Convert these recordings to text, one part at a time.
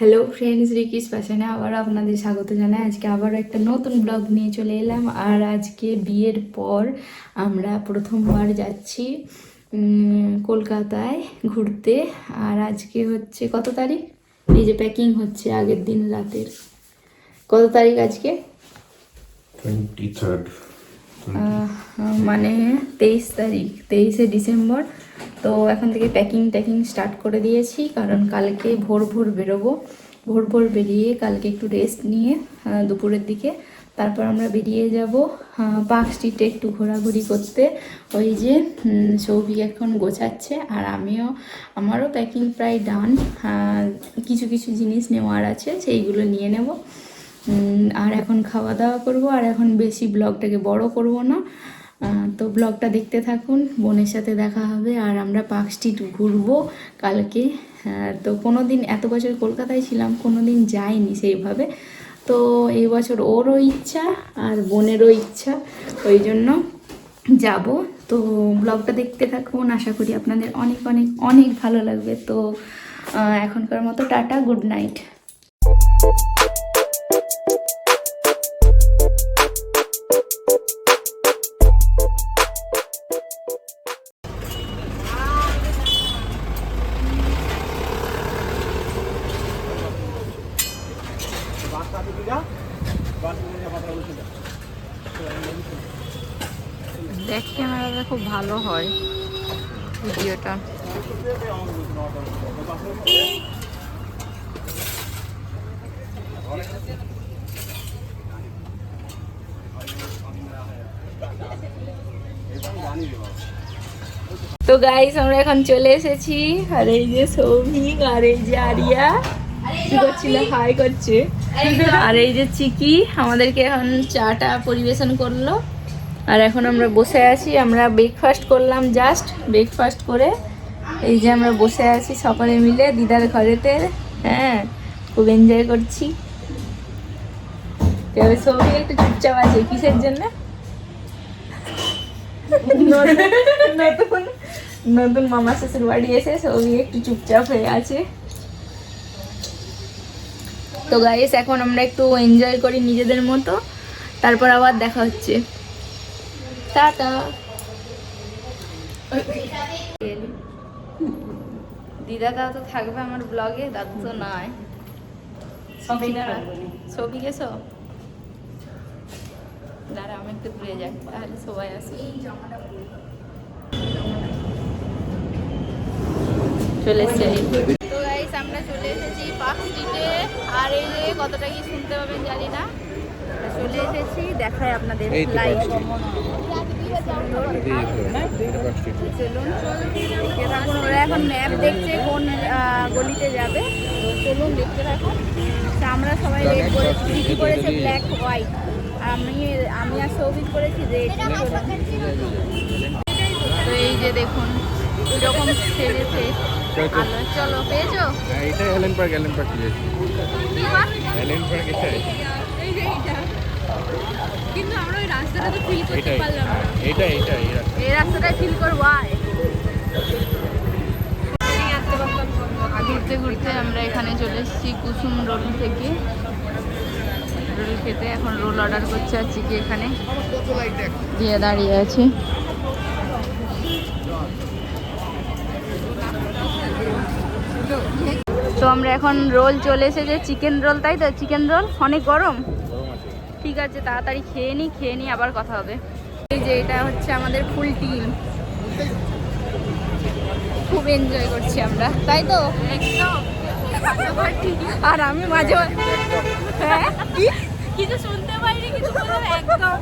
Hello friends রিকিস প্যাশনে আবার আপনাদের স্বাগত জানাই। আজকে আবার একটা নতুন ব্লগ নিয়ে চলে এলাম। আর আজকে বিয়ের পর আমরা প্রথমবার যাচ্ছি কলকাতায় ঘুরতে। আর আজকে হচ্ছে কত তারিখ? এই যে প্যাকিং হচ্ছে আগের দিন রাতের। কত তারিখ আজকে? মানে তেইশ তারিখ তেইশে ডিসেম্বর। তো এখন থেকে প্যাকিং ট্যাকিং স্টার্ট করে দিয়েছি, কারণ কালকে ভোর ভোর বেরোবো। ভোর ভোর বেরিয়ে কালকে একটু রেস্ট নিয়ে দুপুরের দিকে। তারপর আমরা বেরিয়ে যাব পার্ক স্ট্রিটে একটু ঘোরাঘুরি করতে। ওই যে সৌভিক এখন গোছাচ্ছে, আর আমিও, আমারও প্যাকিং প্রায় ডান কিছু কিছু জিনিস নেওয়ার আছে, সেইগুলো নিয়ে নেব। আর এখন খাওয়া দাওয়া করব, আর এখন বেশি ব্লগটাকে বড় করব না। তো ব্লগটা দেখতে থাকুন, বোনের সাথে দেখা হবে, আর আমরা পার্ক স্ট্রিট ঘুরবো কালকে। তো কোনো দিন এত বছর কলকাতায় ছিলাম কোনো দিন যাইনি সেইভাবে। তো এই বছর ওরও ইচ্ছা, আর বোনেরও ইচ্ছা ওই জন্য যাব। তো ব্লগটা দেখতে থাকুন, আশা করি আপনাদের অনেক অনেক অনেক ভালো লাগবে। তো এখনকার মতো টাটা, গুড নাইট। ব্যাক ক্যামেরাটা খুব ভালো হয়, ভিডিওটা। তো গাইস আমরা এখন চলে এসেছি, আর এই যে সৌভিক, আর এই যে আরিয়া। কি করছিল? হাই করছে। আর এই যে চিকি আমাদেরকে এখন চাটা পরিবেশন করল। আর এখন আমরা বসে আছি আমরা ব্রেকফাস্ট করলাম জাস্ট ব্রেকফাস্ট করে এই যে আমরা বসে আছি সকলে মিলে দিদার ঘরেতে হ্যাঁ খুব এনজয় করছি। তবে সৌভিক একটু চুপচাপ আছে কিসের জন্য? নতুন নতুন মামা শ্বশুর বাড়ি এসে সবই একটু চুপচাপ হয়ে আছে। তো গাইস এখন আমরা একটু এনজয় করি নিজেদের মতো। তারপর আবার দেখা হচ্ছে। টাটা। দিদা দাদা তো থাকবে আমার ব্লগে দাদু তো নয়। ছবি গেছো? দাঁড়া আমি একটু দূরে যাই তাহলে সবাই আসে। চলে এসেছি। আমরা চলে এসেছি পার্ক স্ট্রিটে। আর এই যে কতটা কি শুনতে পাবেন জানি না। চলে এসেছি দেখায় আপনাদের লাইভ চলুন ওরা এখন ম্যাপ দেখছে কোন গলিতে যাবে। তো চলুন দেখতে থাকুন। তা আমরা সবাই রেড করেছি কি করেছে ব্ল্যাক হোয়াইট আমি আমি আর সৌভিক করেছি রেড তো এই যে দেখুন এরকম ছেড়েছে আলো চলো পেয়েছ? হ্যাঁ এটাই হেলেন পার্ক হেলেন পার্ক কি কি হেলেন পার্ক এটাই। কিন্তু আমরা ওই রাস্তাটা তো ফিল করতে পারলাম না। এটাই এটাই এই রাস্তা। রাস্তাটায় ফিল করব আয় ঘুরতে ঘুরতে আমরা এখানে চলে এসেছি কুসুম রোল থেকে। রোল খেতে এখন রোল অর্ডার করছে আর চিকি এখানে দিয়ে দাঁড়িয়ে আছে। তো আমরা এখন রোল চলে এসেছে চিকেন রোল তাই তো? চিকেন রোল অনেক গরম? ঠিক আছে তাড়াতাড়ি খেয়ে নিই খেয়ে নিই আবার কথা হবে। এই যে এটা হচ্ছে আমাদের ফুল টিম খুব এনজয় করছি আমরা তাই তো? আর আমি মাঝে মাঝে হ্যাঁ? কিছু শুনতে পাইনি কিন্তু একদম।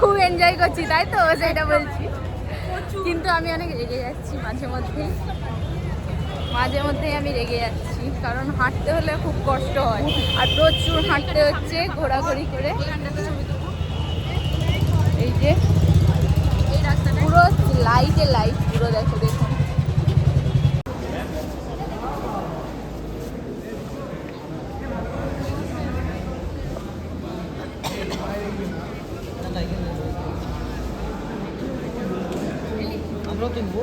খুব এনজয় করছি তাই তো? সেটা বলছি। কিন্তু আমি অনেক রেগে যাচ্ছি মাঝে মধ্যেই। মাঝে মধ্যেই আমি রেগে যাচ্ছি, কারণ হাঁটতে হলে খুব কষ্ট হয়। আর প্রচুর হাঁটতে হচ্ছে, ঘোরাঘুরি করে। এই যে, পুরো লাইটে লাইট পুরো দেখো, দেখুন। আমরা তুলবো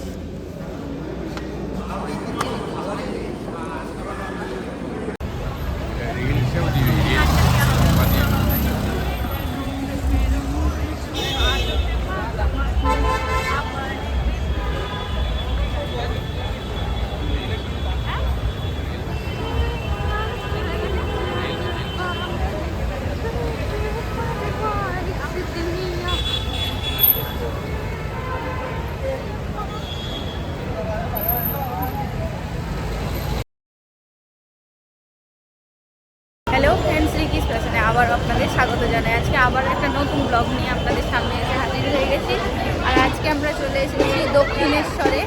হ্যালো ফ্রেন্ডস রিকিস ফ্যাশনে আবার আপনাদের স্বাগত জানাই। আজকে আবার একটা নতুন ব্লগ নিয়ে আপনাদের সামনে এসে হাজির হয়ে গেছি। আর আজকে আমরা চলে এসেছি দক্ষিণেশ্বরে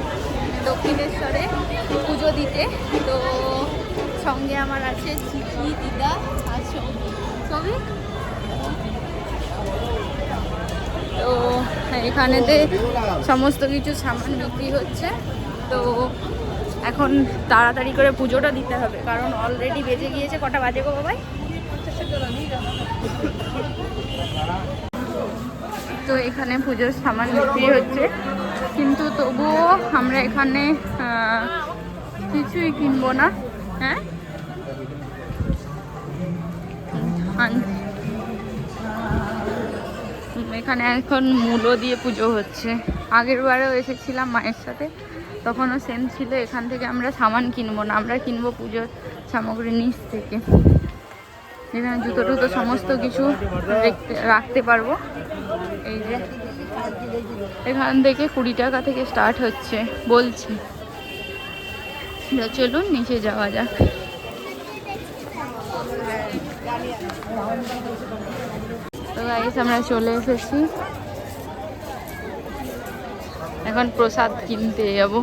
দক্ষিণেশ্বরে পুজো দিতে। তো সঙ্গে আমার আছে চিকি দিদা আর ছবি তো এখানেতে সমস্ত কিছু সামান বিক্রি হচ্ছে। তো এখন তাড়াতাড়ি করে পুজোটা দিতে হবে, কারণ অলরেডি বেজে গিয়েছে, কটা বাজে গো বাবাই? তো এখানে পুজোর সামান বিক্রি হচ্ছে, কিন্তু তবুও আমরা এখানে কিছুই কিনবো না হ্যাঁ? এখানে এখন মূলো দিয়ে পুজো হচ্ছে। আগের বারেও এসেছিলাম মায়ের সাথে। তখনও সেম ছিল, এখান থেকে আমরা সামান কিনবো না, আমরা কিনবো পুজোর সামগ্রী নিচ থেকে। এখানে জুতো টুতো সমস্ত কিছু রাখতে পারব। এই যে, এখান থেকে কুড়ি টাকা থেকে স্টার্ট হচ্ছে, বলছি। চলুন, নিচে যাওয়া যাক। তো গাইস আমরা চলে এসেছি। এখন প্রসাদ কিনতে যাব।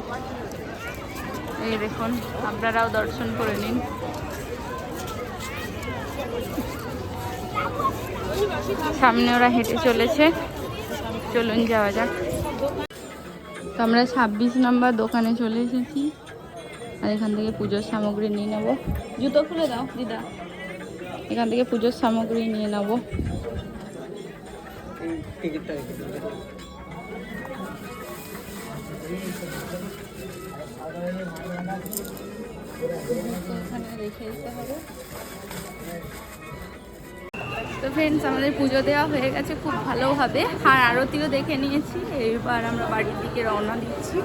এই দেখুন, আপনারাও দর্শন করে নিন। সামনে ওরা হেঁটে চলেছে। চলুন যাওয়া যাক। তো আমরা ছাব্বিশ নম্বর দোকানে চলে এসেছি। আর এখান থেকে পুজোর সামগ্রী নিয়ে নেব। জুতো খুলে দাও, দিদা। এখান থেকে পুজোর সামগ্রী নিয়ে নেব। রেখে দিলে তো ফ্রেন্ডস আমাদের পুজো দেওয়া হয়ে গেছে, খুব ভালোভাবে আর আরতিও দেখে নিয়েছি। এবার আমরা বাড়ির দিকে রওনা দিচ্ছি।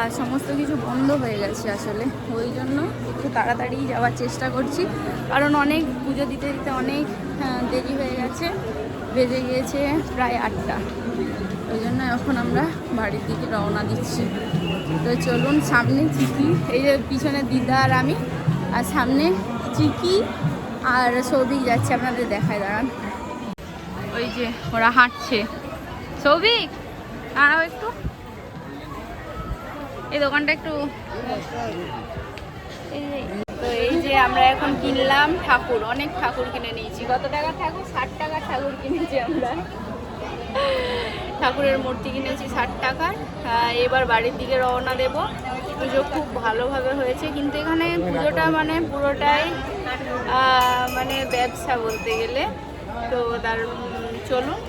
আর সমস্ত কিছু বন্ধ হয়ে গেছে আসলে। ওই জন্য একটু তাড়াতাড়ি যাওয়ার চেষ্টা করছি। কারণ অনেক পুজো দিতে দিতে অনেক দেরি হয়ে গেছে। বেজে গিয়েছে প্রায় আটটা। এখন আমরা বাড়ির দিকে রওনা দিচ্ছি। তো চলুন সামনে চিকি, এই যে পিছনে দিদা আর আমি, আর সামনে চিকি আর সৌভিক যাচ্ছে, আপনাদের দেখায় দাঁড়ান। ওই যে ওরা হাঁটছে। সৌভিক, দাঁড়াও একটু। এই দোকানটা একটু তো এই যে আমরা এখন কিনলাম ঠাকুর, অনেক ঠাকুর কিনে নিয়েছি। কত টাকা ঠাকুর? ষাট টাকা ঠাকুর কিনেছি আমরা। ঠাকুরের মূর্তি কিনেছি ষাট টাকার। এবার বাড়ির দিকে রওনা দেব। পুজো খুব ভালোভাবে হয়েছে কিন্তু এখানে পুজোটা মানে পুরোটাই মানে ব্যবসা বলতে গেলে। তো তার চলুন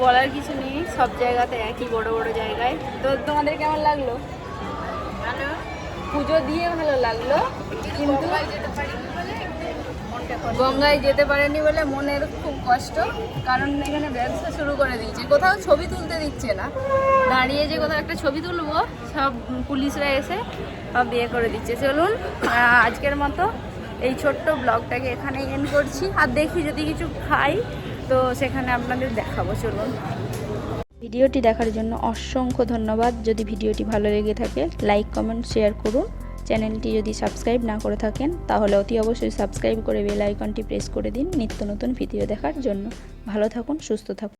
বলার কিছু নেই সব জায়গাতে একই বড় বড় জায়গায়। তো তোমাদের কেমন লাগল? পুজো দিয়ে ভালো লাগল কিন্তু গঙ্গায় যেতে পারেনি বলে মনের খুব কষ্ট। কারণ এখানে ব্যবসা শুরু করে দিয়েছে। কোথাও ছবি তুলতে দিচ্ছে না। দাঁড়িয়ে যে কোথাও একটা ছবি তুলবো, সব পুলিশরা এসে সব বিয়ে করে দিচ্ছে। চলুন আজকের মতো এই ছোট্ট ব্লগটাকে এখানে এন্ড করছি। আর দেখি যদি কিছু খাই, তো সেখানে আপনাদের দেখাবো। চলুন। ভিডিওটি দেখার জন্য অসংখ্য ধন্যবাদ। যদি ভিডিওটি ভালো লেগে থাকে লাইক কমেন্ট শেয়ার করুন। চ্যানেলটি যদি সাবস্ক্রাইব না করে থাকেন, তাহলে অতি অবশ্যই সাবস্ক্রাইব করে বেল আইকনটি প্রেস করে দিন নিত্য নতুন ভিডিও দেখার জন্য। ভালো থাকুন, সুস্থ থাকুন।